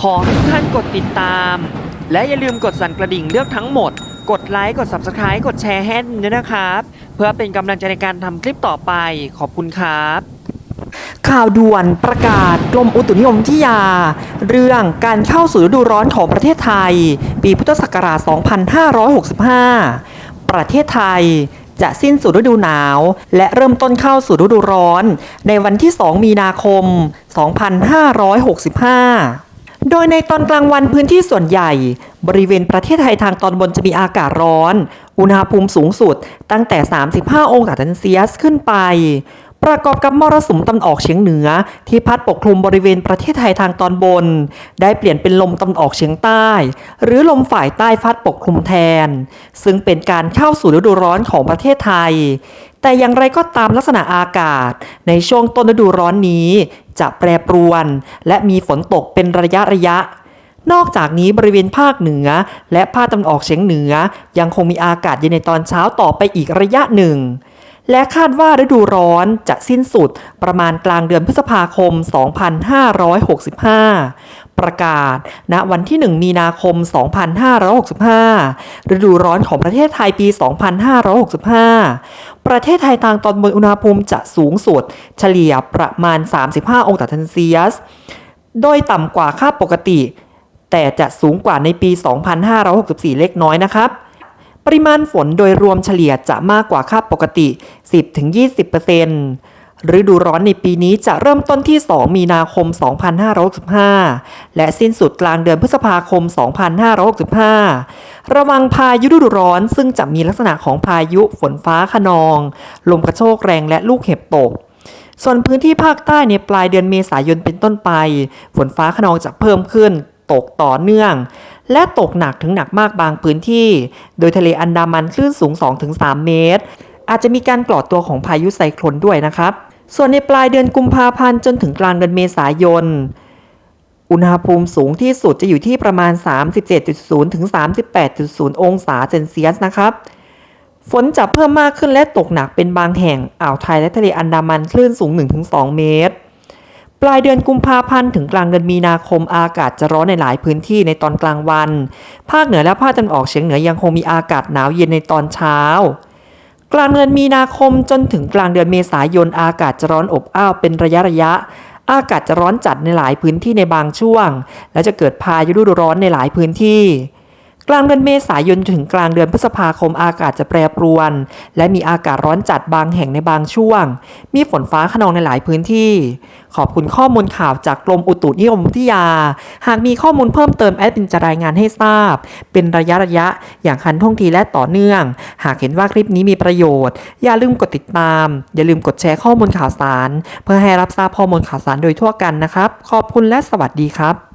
ขอให้ทุกท่านกดติดตาม และอย่าลืมกดสั่นกระดิ่งเลือกทั้งหมด กดไลค์ กด Subscribe กดแชร์ให้ด้วยนะครับ เพื่อเป็นกำลังใจในการทำคลิปต่อไป ขอบคุณครับ ข่าวด่วนประกาศกรมอุตุนิยมวิทยา เรื่องการเข้าสู่ฤดูร้อนของประเทศไทย ปีพุทธศักราช 2565 ประเทศไทยจะสิ้นสุดฤดูหนาว และเริ่มต้นเข้าสู่ฤดูร้อน ในวันที่ 2 มีนาคม 2565 โดยในตอนกลางวันพื้นที่ส่วนใหญ่ บริเวณประเทศไทยทางตอนบนจะมีอากาศร้อน อุณหภูมิสูงสุดตั้งแต่ 35 องศาเซลเซียสขึ้นไป ประกอบกับมรสุมตะวันออกเฉียงเหนือ ที่พัดปกคลุมบริเวณประเทศไทยทางตอนบน ได้เปลี่ยนเป็นลมตะวันออกเฉียงใต้ หรือลมฝ่ายใต้พัดปกคลุมแทน ซึ่งเป็นการเข้าสู่ฤดูร้อนของประเทศไทย แต่อย่างไรก็ตามลักษณะอากาศ ในช่วงต้นฤดูร้อนนี้ จะแปรปรวน และมีฝนตกเป็นระยะระยะนอกจากนี้บริเวณภาคเหนือ และภาคตะวันออกเฉียงเหนือ ยังคงมีอากาศเย็นในตอนเช้าต่อไปอีกระยะหนึ่ง และคาดว่าฤดูร้อนจะสิ้นสุดประมาณกลางเดือนพฤษภาคม 2565 ประกาศ ณ วันที่ 1 มีนาคม 2565 ฤดูร้อนของประเทศไทยปี 2565 ประเทศไทยทางตอนบนอุณหภูมิจะสูงสุด เฉลี่ยประมาณ 35 องศาเซลเซียส โดยต่ำกว่าค่าปกติ แต่จะสูงกว่าในปี 2564 เล็กน้อยนะครับ ปริมาณฝนโดยรวมเฉลี่ยจะมากกว่าค่าปกติ 10-20%ฤดูร้อนในปีนี้จะเริ่มต้นที่ 2 มีนาคม 2565 และสิ้นสุดกลางเดือนพฤษภาคม 2565 ระวังพายุฤดูร้อนซึ่งจะมีลักษณะของพายุฝนฟ้าขนอง ลมกระโชกแรงและลูกเห็บตกส่วนพื้นที่ภาคใต้ในปลายเดือนเมษายนเป็นต้นไป ฝนฟ้าขนองจะเพิ่มขึ้น ตกต่อเนื่อง และตกหนักถึงหนักมากบางพื้นที่ โดยทะเลอันดามันคลื่นสูง 2-3 เมตร อาจจะมีการกลอดตัวของพายุไซโคลนด้วยนะครับ ส่วนในปลายเดือนกุมภาพันธ์จนถึงกลางเดือนเมษายน อุณหภูมิสูงที่สุดจะอยู่ที่ประมาณ 37.0 ถึง 38.0 องศาเซนเซียสนะครับฝนจะเพิ่มมากขึ้นและตกหนักเป็นบางแห่ง อ่าวไทยและทะเลอันดามันคลื่นสูง 1-2 เมตร ปลายเดือนกุมภาพันธ์ถึงกลางเดือนมีนาคมอากาศจะร้อนในหลายพื้นที่ในตอนกลางวัน ภาคเหนือและภาคตะวันออกเฉียงเหนือยังคงมีอากาศหนาวเย็นในตอนเช้ากลางเดือนมีนาคมจนถึงกลางเดือนเมษายนอากาศจะร้อนอบอ้าวเป็นระยะระยะ อากาศจะร้อนจัดในหลายพื้นที่ในบางช่วง และจะเกิดพายุฤดูร้อนในหลายพื้นที่ กลางเดือนเมษายนถึงกลางเดือนพฤษภาคมอากาศจะแปรปรวน และมีอากาศร้อนจัดบางแห่งในบางช่วง มีฝนฟ้าขนองในหลายพื้นที่ ขอบคุณข้อมูลข่าวจากกรมอุตุนิยมวิทยา หากมีข้อมูลเพิ่มเติมแอดมินจะรายงานให้ทราบ เป็นระยะระยะอย่างทันท่วงทีและต่อเนื่อง หากเห็นว่าคลิปนี้มีประโยชน์ อย่าลืมกดติดตาม อย่าลืมกดแชร์ข้อมูลข่าวสาร เพื่อให้รับทราบข้อมูลข่าวสารโดยทั่วกันนะครับ ขอบคุณและสวัสดีครับ